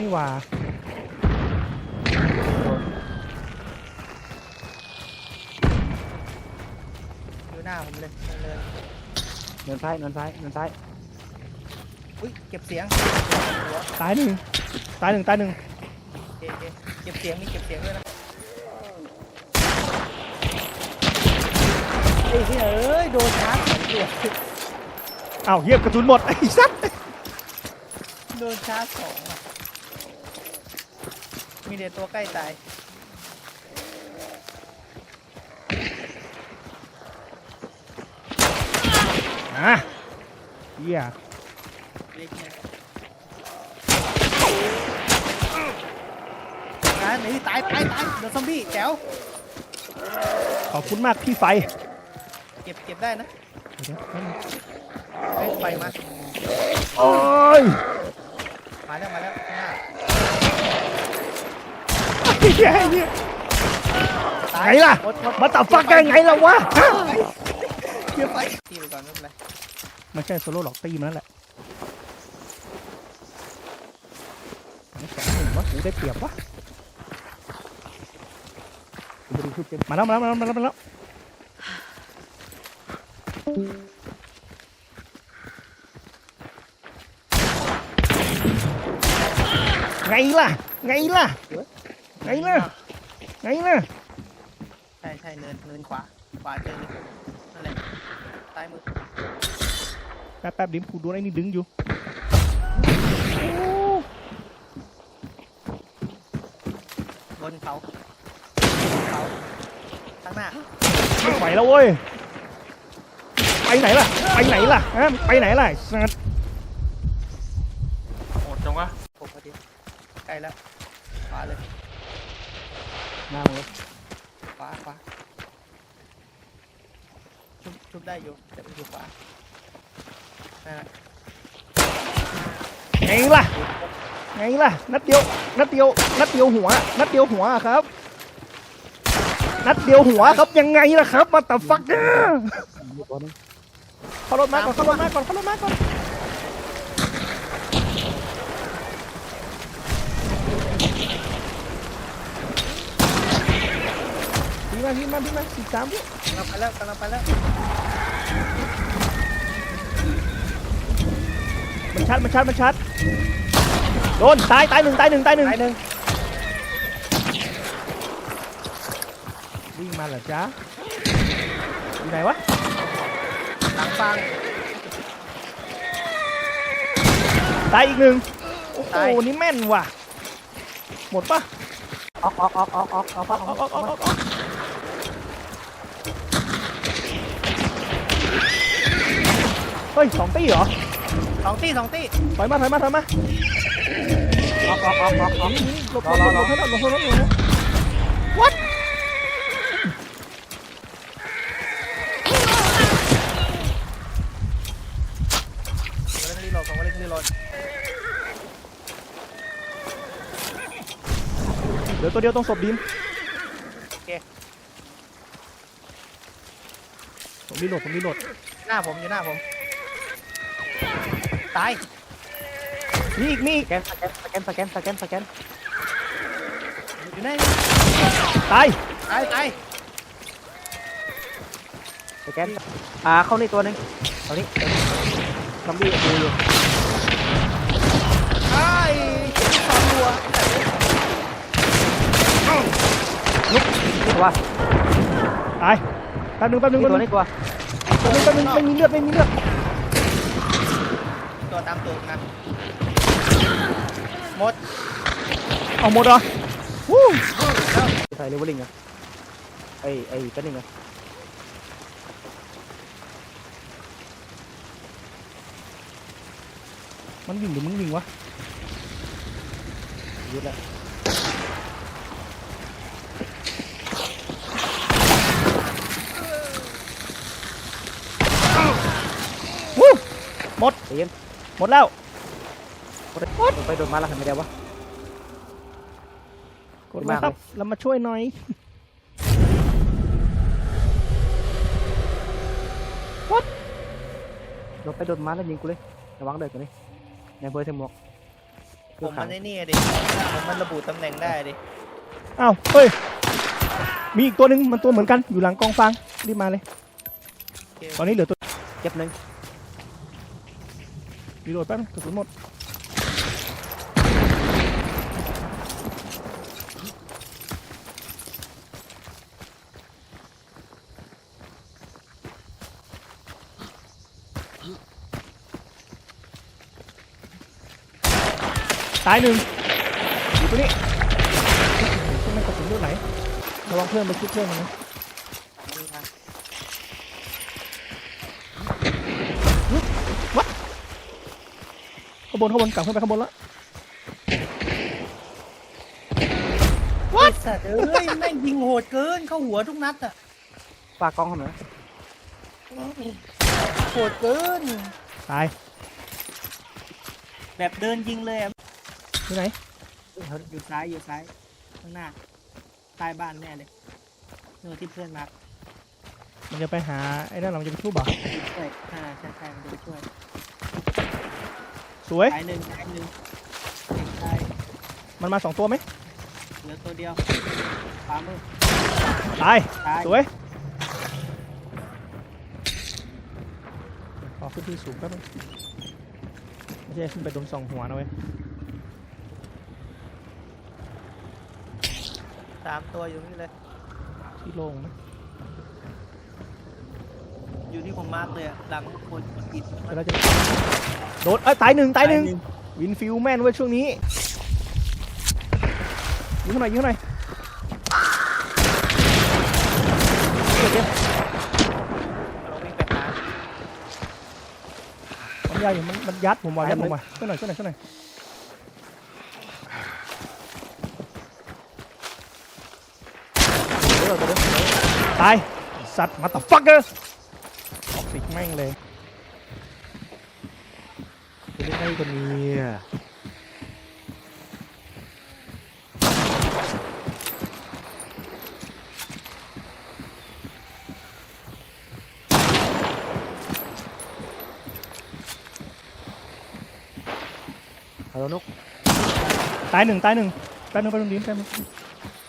นี่หว่าอยู่หน้าผมเลยเลยเนินซ้ายเนินซ้ายเนินซ้าย อุ้ยเก็บเสียงหัวตายหนึ่งตายหนึ่งตายหนึ่งโอเคโอเคเก็บเสียงมีเก็บเสียงด้วยนะไอ้ที่เอ้ยโดนชาร์จสองตัวอ้าวเฮียกระสุนหมดไอ้สัสโดนชาร์จสองอะ มีเด็ตัวใกล้ตาย อะเฮียเล็กเนี่ยตายหนีตายตายตายเดี๋ยวซอมบี้แจ๋วขอบคุณมากพี่ไฟเก็บเก็บได้นะเดี๋ยวแป๊บนึงเฮ้ยไฟมาโอ้ยมาแล้วมาแล้วข้างหน้า ไอ้ยไอ้เฮียตายไงล่ะ มาตับฟักกันไงล่ะวะฮะเก็บไฟตีไปก่อนไม่เป็นไรไม่ใช่โซโล่หรอกตีมันนั่นแหละไม่สองหนึ่งวะกูได้เปรียบวะกูไปดูชุดเต็มมาแล้วมาแล้วมาแล้วมาแล้วไงล่ะ ไงล่ะ ไงล่ะ ไงล่ะ ใช่ใช่เนินเนินขวา ขวาเจอเลยนั่นแหละซ้ายมือแป๊บแป๊บดิมกูโดนไอ้นี่ดึงอยู่บนเขาเขาข้างหน้าไม่ไหวแล้วเว้ย ไปไหนล่ะ ไปไหนล่ะฮะไปไหนล่ะไอ้สัสโหดจังวะผมพอดีใกล้แล้วขวาเลย หน้ามึงเลยขวาขวาชุบชุบได้อยู่แต่เป็นอยู่ขวานั่นแหละไงล่ะไงล่ะนัดเดียวนัดเดียวนัดเดียวหัว นัดเดียวหัวครับ นัดเดียวหัวครับยังไงล่ะครับมาตับฟักเนอมีตัวนึงเข้ารถมาก่อนเข้ารถมาก่อนเข้ารถมาก่อน มาพี่มาพี่มาสี่สามพี่กำลังไปแล้วกำลังไปแล้วมันชัดมันชัดมันชัดโดนตายตายหนึ่งตายหนึ่งตายหนึ่งซ้ายหนึ่งวิ่งมาเหรอจ๊ะอยู่ไหนวะหลังฟังตายอีกหนึ่งโอ้โหตายนี่แม่นว่ะ หมดปะออกออกออกออกออกออกออกออกออกออกออกออกเฮ้ยสองตีเหรอสองตีสองตีถอยมาถอยมาถอยมาออกออกออกออกออกนี่นี่หลบหรลอบรอหลบรอหลบหลบหลบหลบหลบหลบ What ผมเล่นรีโหลดผมเล่นรีโหลดเหลือตัวเดียวตรงศพดิมผมรีโหลดผมรีโหลดหน้าผมอยู่หน้าผม ตายมีอีกมีอีกสแกนสแกนสแกนสแกนสแกนสแกนอยู่ไหนตายตายตายสแกนอ่าเข้านี่ตัวนึงเอานี่ซอมบี้ดูอยู่ตายสองตัวตัวตายแป๊บนึงแป๊บนึงนี่แป๊บตัวนึงนี่ตัว แป๊บนึงแป๊บนึงไม่มีเลือดไม่มีเลือด ตัวตามตัวนะหมดเอาหมดเหรอวู้ใส่เลเวลลิ่งอะไอ้ไอ้กันนี่ไงมันวิ่งหรือมึงวิ่งวะยึดแล้ววู้หมดใจเย็น หมดแล้วโดนไปโดนมาแล้วทำไม่ได้วะกดมาครับแล้วมาช่วยหน่อยโดนไปโดนมาแล้วยิงกูเลยระวังเด็กตัวนี้ในเบอร์เทมหมวกผมมันไอ้นี่ดิผมมันระบุตำแหน่งได้ดิอ้าวเฮ้ยมีอีกตัวหนึ่งมันตัวเหมือนกันอยู่หลังกองฟางรีบมาเลยโอเคตอนนี้เหลือตัวเจ็บหนึ่ง รีโหลดแป๊บกระสุนหมดตายหนึ่งอยู่ตัวนี้ทำไมกระสุนเลือดไหลระวังเพื่อนไปชุดเพื่อนมันนะ นี่นะ ข้างบนข้างบนกลับขึ้นไปข้างบนแล้วไอ้สัตว์เอ้ยแม่งยิงโหดเกินเข้าหัวทุกนัดอะฝากกล้องเขาหน่อยโหดเกิน ตายแบบเดินยิงเลยอะที่ไหนอยู่ซ้ายอยู่ซ้ายข้างหน้าใต้บ้านแน่เลยเออที่เพื่อนมามันจะไปหาไอ้นั่นเราจะไปทุบเหรอช่วยใช่ใช่ใช่มันจะไปช่วย สวย ตายหนึ่งตายหนึ่งตายมันมาสองตัวไหมเหลือตัวเดียวขวามือตาย ตายสวยขอขึ้นที่สูงแป๊บนึงไม่ใช่ขึ้นไปโดนสองหัวนะเว้ยสามตัวอยู่นี่เลยที่โล่งนะ อยู่ที่ผมมาร์กเลยอะหลังคนอิดเดี๋ยวเราจะโดนเอ้ยตายหนึ่งตายหนึ่งวินฟิลแมนเว้ยช่วงนี้ยิงเข้าหน่อยยิงเข้าหน่อยเดี๋ยวเดี๋ยวเราวิ่งไปหามันยาอยู่มันมันยัดผมว่ะยัดผมว่ะช่วยหน่อยช่วยหน่อยช่วยหน่อยเดี๋ยวเดี๋ยวเดี๋ยวตายสัตว์มาต่อฟักเกอร์ออกสิกแม่งเลยจะได้ไงกันเนี่ยเอาแล้วนุกตายหนึ่งตายหนึ่งแป๊บนึงแป๊บนึงดิแป๊บนึง